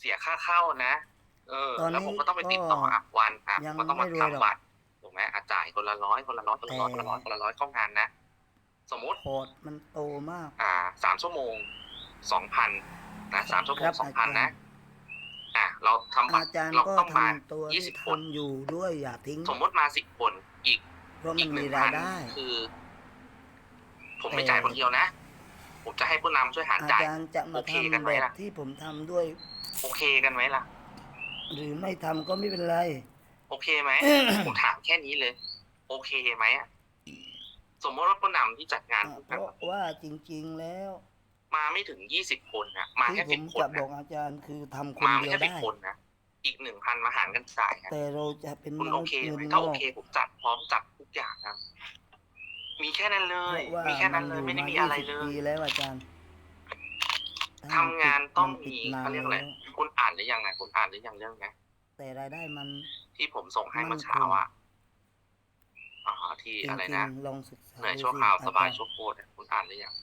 เสียค่าเข้านะ เออ ตอนนี้แล้วผมก็ต้องไปติดต่ออะวันอะยังก็ต้องมาไม่รวยหรอก ทำบัตรถูกไหมอะจ่ายคนละร้อยคนละร้อยคนละร้อยคนละร้อยคนละร้อยเข้างานนะ สมมุติพอร์ตมันโตมาก อ่าสามชั่วโมงสองพันนะสามชั่วโมครังบสองพันอาจารย์นะอะเราทำบัอาตรจารย์เราก็ต้องมา ทำตัวยี่ที่สิบคน ทำอยู่ด้วยอย่าทิ้ง สมมติมาสิบคนอีกเพราะอีมันกหมีนึ่งราพัยนได้ คือ ผมไม่แต่ จ่ายคนเดียวนะ ผมจะให้ผู้นำช่วยหารอาจ่าย จารย์จะมาโอเคกันทำไหมแบบล่ะ ที่ผมทำด้วย โอเคกันไหมล่ะ หรือไม่ทำก็ไม่เป็นไร โอเคไหม ผมถามแค่นี้เลย โอเคไหมอะสมมติว่าผู้นำที่จัดงานอะเพราะว่าจริง ๆแล้วมาไม่ถึงยี่สิบคนนะมาที่แค่ผสิบมคนจะบอนะกอาจารย์คือทำคนมาเดีไม่ยวแค่สิบได้ คนนะอีกหนึ่งพันมาหารกันจ่ายครับแต่เราจะเป็นคุณมโอนุษเคย์เงิไหมนนถ้าอโอก เคผมจัดพร้อมจัดทุกอย่างครับมีแค่นั้นเลยเพราะว่ามีแค่มันั้นนเลยอยู่ไม่ได้มามีอะไร20เลปียแล้วอาจารย์ทำงานต้องนปิมีดนานเขาเรียกอะไรแล้ว คุณอ่านหรือยังไงคุณอ่านหรือยังเรื่องไงแต่รายได้มัน ที่ผมส่งให้เมื่อเช้าอะอ๋อที่จอะไรริงนะๆลองศึกษาเหนื่อยดูชั่วสิคราวอสบายจรชั่วโคตรอะคุณอ่านหรือยัง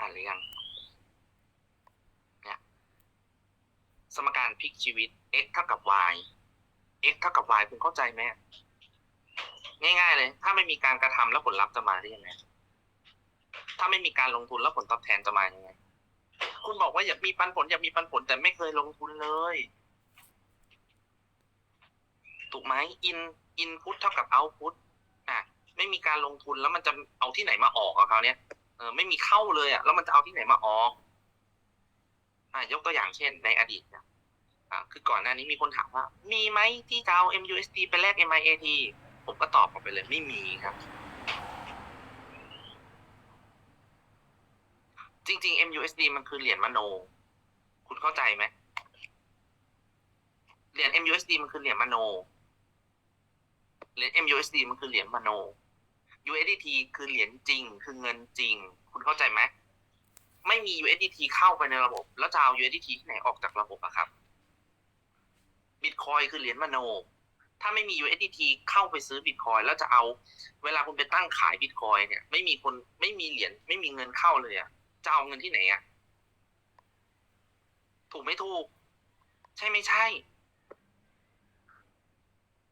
อ่านหรือยังเนี่ยสมการพลิกชีวิต x เท่ากับ y x เท่ากับ y คุณเข้าใจไหมง่ายๆเลย ถ้าไม่มีการกระทำแล้วผลลัพธ์จะมาได้ยังไงถ้าไม่มีการลงทุนแล้วผลตอบแทนจะมายังไง คุณบอกว่าอยากมีปันผลอยากมีปันผลแต่ไม่เคยลงทุนเลย ถูกไหมอินอินพุตเท่ากับเอาพุตอะไม่มีการลงทุนแล้วมันจะเอาที่ไหนมาออกอะเขาวเนี่ยเออไม่มีเข้าเลยอะแล้วมันจะเอาที่ไหนมาออก อะยกตัวอย่างเช่นในอดีตนะอ่าคือก่อนหน้านี้มีคนถามว่า มีไหมที่จะเอา MUSD ไปแลก MIAT ผมก็ตอบออกไปเลยไม่มีครับ จริง ๆ MUSD มันคือเหรียญมโน คุณเข้าใจไหมเหรียญ MUSD มันคือเหรียญมโน เหรียญ MUSD มันคือเหรียญมโน USDT คือเหรียญจริง คือเงินจริง คุณเข้าใจไหมไม่มี USDT เข้าไปในระบบ แล้วจะเอา USDT ที่ไหนออกจากระบบอะครับ Bitcoin คือเหรียญมโน ถ้าไม่มี USDT เข้าไปซื้อ Bitcoin แล้วจะเอา เวลาคุณไปตั้งขาย Bitcoin เนี่ย ไม่มีคนไม่มีเหรียญไม่มีเงินเข้าเลยอะ จะเอาเงินที่ไหนอะถูกไม่ถูก ใช่ไม่ใช่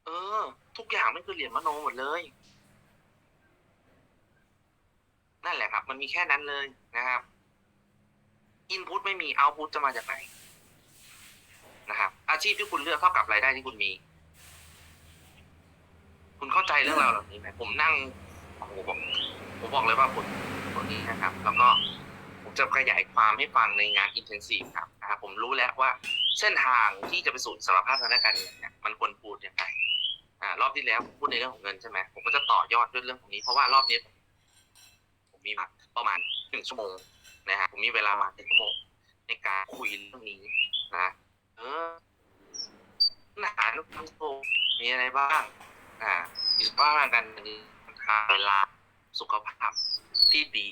เออ ทุกอย่างมันคือเหรียญมโนหมดเลย นั่นแหละครับ มันมีแค่นั้นเลยนะครับอินพุตไม่มีเอาพุตจะมาจากไหนนะครับ อาชีพที่คุณเลือกเท่ากับรายได้ที่คุณมี คุณเข้าใจเรื่องราวเหล่านี้ไหมผมนั่งโอ้โหผมผมบอกเลยว่าคนคนนี้นะครับ แล้วก็ จะขยายความให้ฟังในงานอินเทนซีฟครับนะครับผมรู้แล้วว่าเส้นทางที่จะไปสู่สารภาพทางด้านการเงินเนี่ยมันควรพูดยังไงอ่ารอบที่แล้วผมพูดในเรื่องของเงินใช่ไหมผมก็จะต่อยอดด้วยเรื่องของนี้ เพราะว่ารอบนี้ ผมมีมาประมาณหนึ่งชั่วโมงนะฮะผมมีเวลามาหนึ่งชั่วโมงในการคุยเรื่องนี้นะ เอออาหารความสุขมีอะไรบ้างอ่าอิสรภาพทางการเงินทางเวลาสุขภาพที่ดี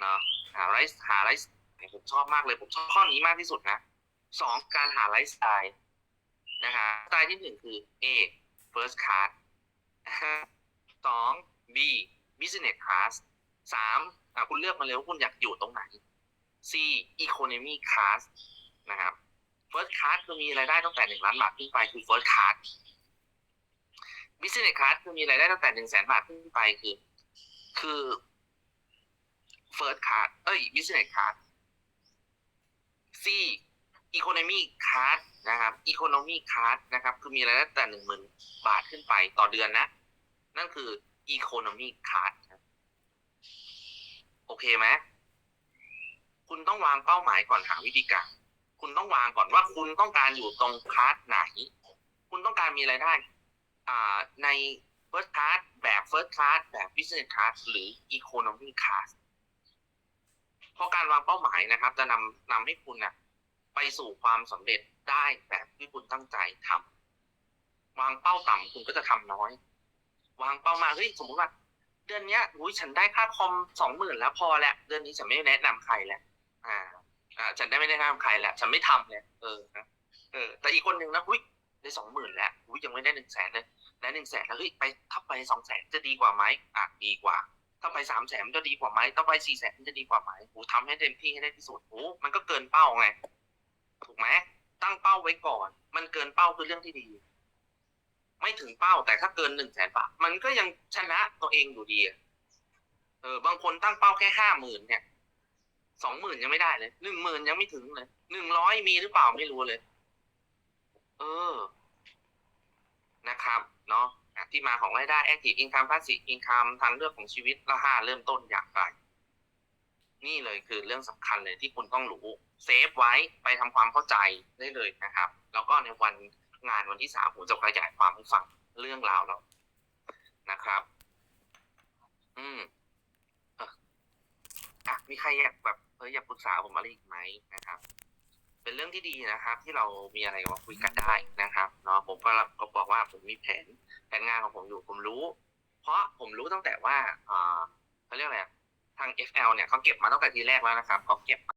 เนาะ หาไลฟ์หาไลฟ์ผมชอบมากเลย ผมชอบข้อนี้มากที่สุดนะสองการหาไลฟ์สไตล์นะคะสไตล์ที่หนึ่งคือ A first class สอง B business class สามคุณเลือกมาเลยว่าคุณอยากอยู่ตรงไหน C economy class นะครับ first class คือมีรายได้ตั้งแต่หนึ่งล้านบาทขึ้นไปคือ first class business class คือมีรายได้ตั้งแต่หนึ่งแสนบาทขึ้นไปคือ คือ first class เอ้ย business class C economy class นะครับ economy class นะครับ คือมีรายได้ตั้งแต่หนึ่งหมื่นบาทขึ้นไปต่อเดือนนะ นั่นคือ economy class ครับโอเคไหมคุณต้องวางเป้าหมายก่อนหาวิธีการ คุณต้องวางก่อนว่าคุณต้องการอยู่ตรงคลาสไหน คุณต้องการมีรายได้อ่าใน first class แบบ first class แบบ business class หรือ economy class เพราะการวางเป้าหมายนะครับ จะนำนำให้คุณนะไปสู่ความสำเร็จได้แบบที่คุณตั้งใจทำวางเป้าต่ำคุณก็จะทำน้อย วางเป้ามาเฮ้ยสมมุติว่า เดือนเนี้ยอุ้ยฉันได้ค่าคอมสองหมื่นแล้วพอแล้วเดือนนี้ฉันไม่แนะนำใครแล้วอ่า อ่า ฉันได้ไม่ได้แนะนำใครแล้วฉันไม่ทำเลยเออนะเออ แต่อีกคนหนึ่งนะอุ้ยได้สองหมื่นแล้วอุ้ยยังไม่ได้หนึ่งแสนเลยและหนึ่งแสนแล้วเฮ้ยไปถ้าไปสองแสนจะดีกว่าไหมอะดีกว่า ถ้าไปสามแสนจะดีกว่าไหมถ้าไปสี่แสนจะดีกว่าไหมโอ้ทำให้เต็มที่ให้ได้ที่สุดโอ้มันก็เกินเป้าไง ถูกไหมตั้งเป้าไว้ก่อน มันเกินเป้าคือเรื่องที่ดี ไม่ถึงเป้าแต่ถ้าเกินหนึ่งแสนบาทมันก็ยังชนะตัวเองอยู่ดีเออบางคนตั้งเป้าแค่ห้าหมื่นเนี่ยสองหมื่นยังไม่ได้เลยหนึ่งหมื่นยังไม่ถึงเลยหนึ่งร้อยมีหรือเปล่าไม่รู้เลย เออ นะครับ เนาะ ที่มาของรายได้ active income passive income ทางเลือกของชีวิตละห้าเริ่มต้นอย่างไร นี่เลยคือเรื่องสำคัญเลยที่คุณต้องรู้เซฟไว้ไปทำความเข้าใจได้เลยนะครับ แล้วก็ในวันงานวันที่สามผมจะขยายความให้ฟังเรื่องราวเรานะครับ อืมเอออะมีใครอยากแบบเอออยากปรึกษาผมอะไรอีกไหมนะครับ เป็นเรื่องที่ดีนะครับ ที่เรามีอะไรมาคุยกันได้นะครับเนาะผมก็ก็บอกว่าผมมีแผนแผนงานของผมอยู่ผมรู้ เพราะผมรู้ตั้งแต่ว่าเอ่อเขาเรียกอะไรทาง FL เนี่ยเขาเก็บมาตั้งแต่ทีแรกแล้วนะครับเขาเก็บมา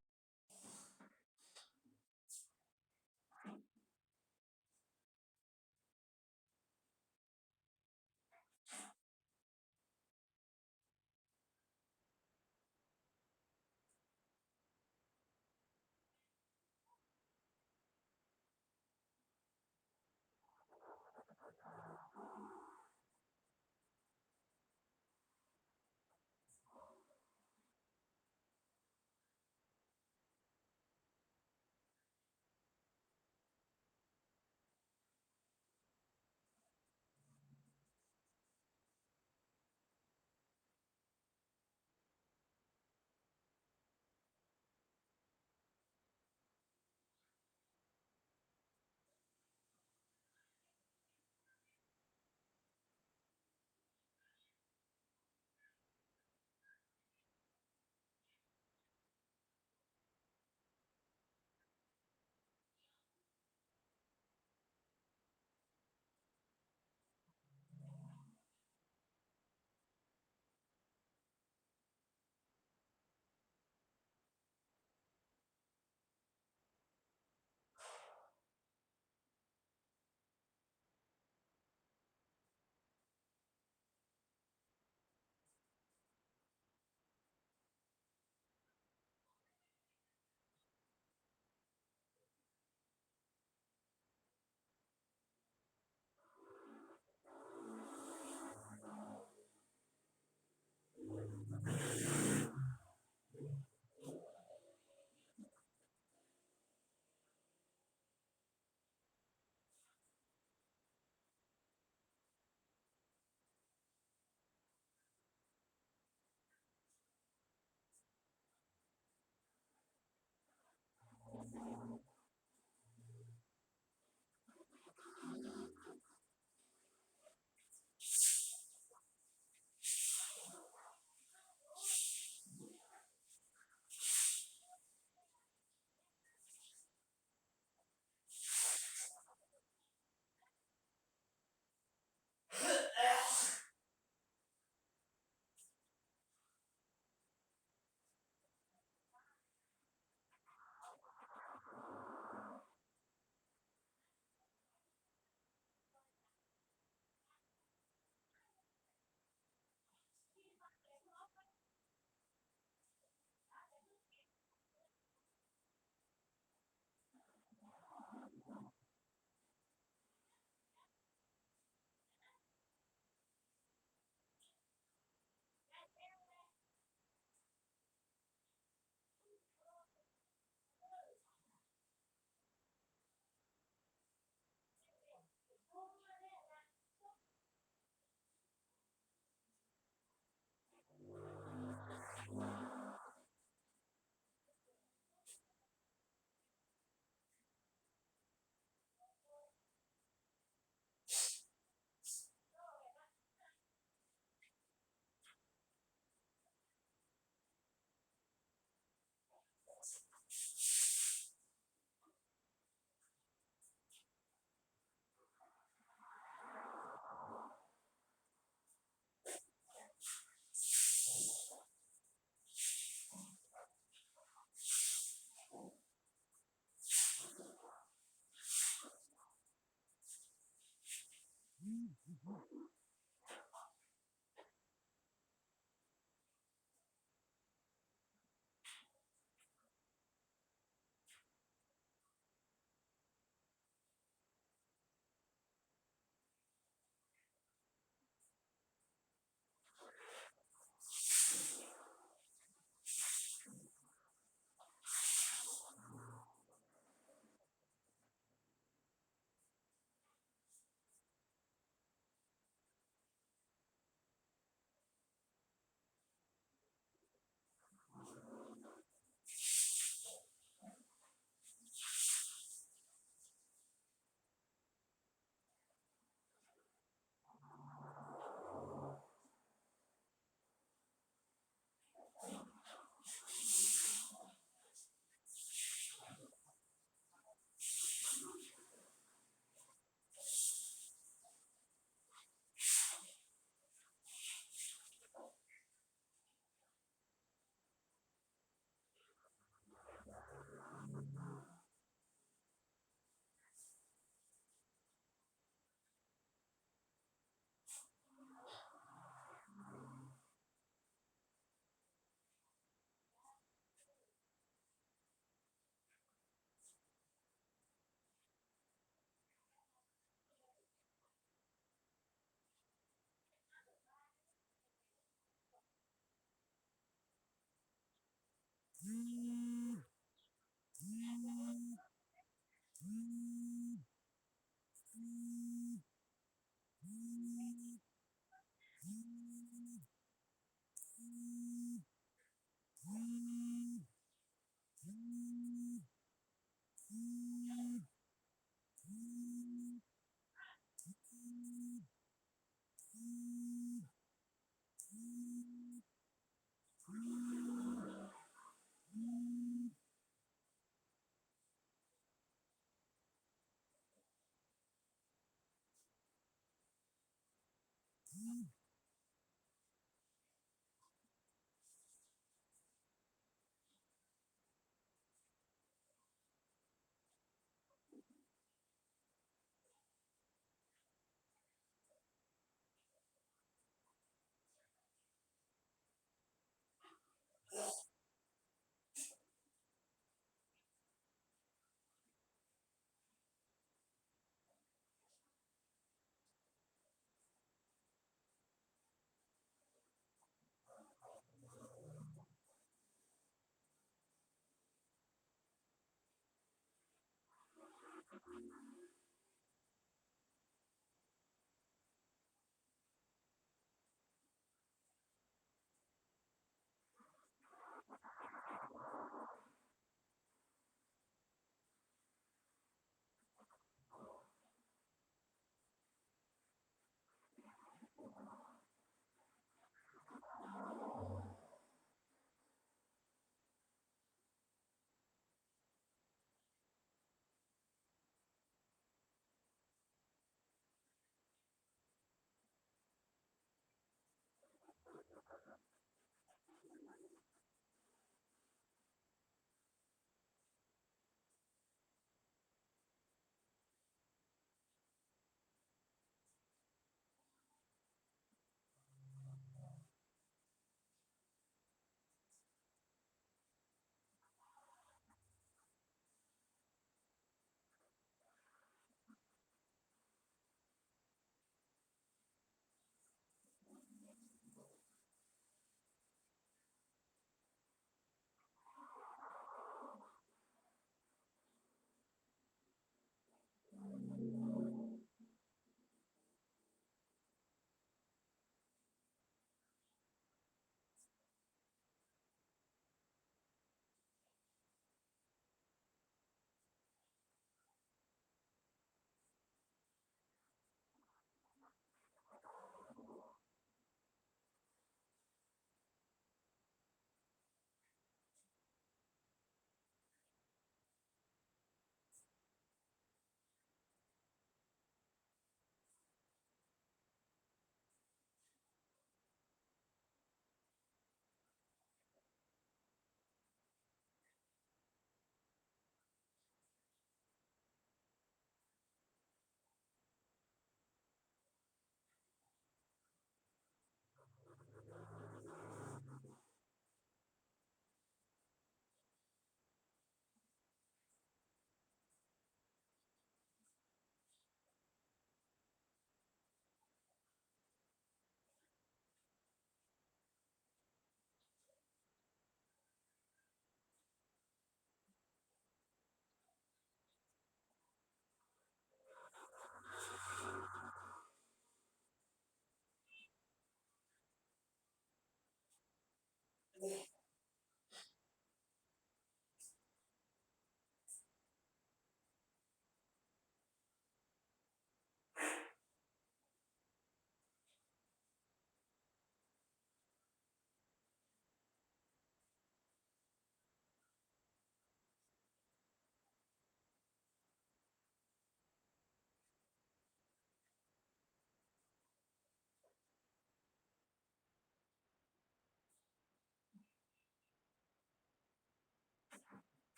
Mm-hmm.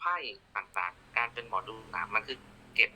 ไพ่ต่างๆ การเป็นหมอดูหนามันคือเก็บ